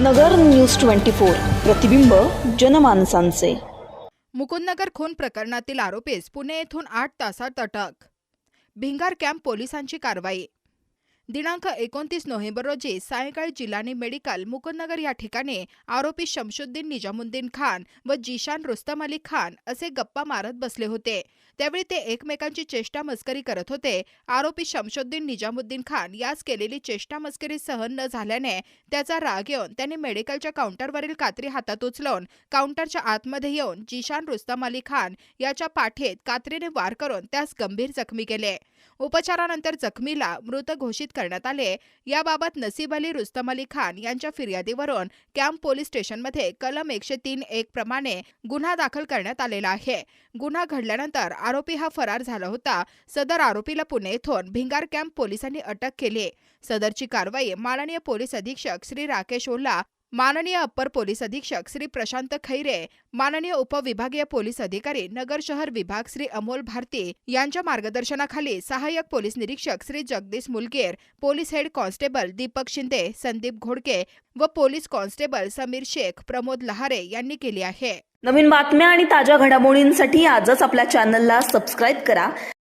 नगर news twenty four प्रतिबिंब जनमानसांचे. मुकुंदनगर खून प्रकरणातील आरोपीस पुणे येथून आठ तासात अटक. भिंगार कॅम्प पोलिसांची कारवाई. दिनांक एकोणतीस नोव्हेंबर रोजी सायंकाळी जिलानी मेडिकल मुकुंदनगर या ठिकाणी आरोपी शमशुद्दीन निजामुद्दीन खान व जिशान रुस्तम अली खान असे गप्पा मारत बसले होते. त्यावेळी ते एकमेकांची चेष्टा मस्करी करत होते. आरोपी शमशुद्दीन निजामुद्दीन खान यास केलेली चेष्टा मस्करी सहन न झाल्याने त्याचा राग येऊन त्यांनी मेडिकलच्या काउंटरवरील कात्री हातात उचलून काउंटरच्या आतमध्ये येऊन जिशान रुस्तम अली खान याच्या पाठीत कात्रीने वार करून त्यास गंभीर जखमी केले. उपचारानंतर जखमीला मृत घोषित करण्यात आले याबाबत नसीब अली रुस्तम अली खान यांच्या फिर्यादीवरून कॅम्प पोलीस स्टेशनमध्ये कलम एकशे तीन एक प्रमाणे गुन्हा दाखल करण्यात आलेला आहे. गुन्हा घडल्यानंतर आरोपी हा फरार झाला होता. सदर आरोपीला पुणे येथून भिंगार कॅम्प पोलिसांनी अटक केली सदरची कारवाई माननीय पोलीस अधीक्षक श्री राकेश ओला माननीय अप्पर पोलीस अधीक्षक श्री प्रशांत खैरे माननीय उपविभागीय पोलीस अधिकारी नगर शहर विभाग श्री अमोल भारती यांच्या मार्गदर्शनाखाली सहाय्यक पोलीस निरीक्षक Shri Jagdish Mulger police head constable Deepak Shinde Sandeep Ghodke व पोलीस कॉन्स्टेबल समीर शेख प्रमोद लहारे यांनी केली आहे. नवीन बातम्या आणि ताज्या घडामोडींसाठी आजच आपल्या चॅनलला सबस्क्राईब करा.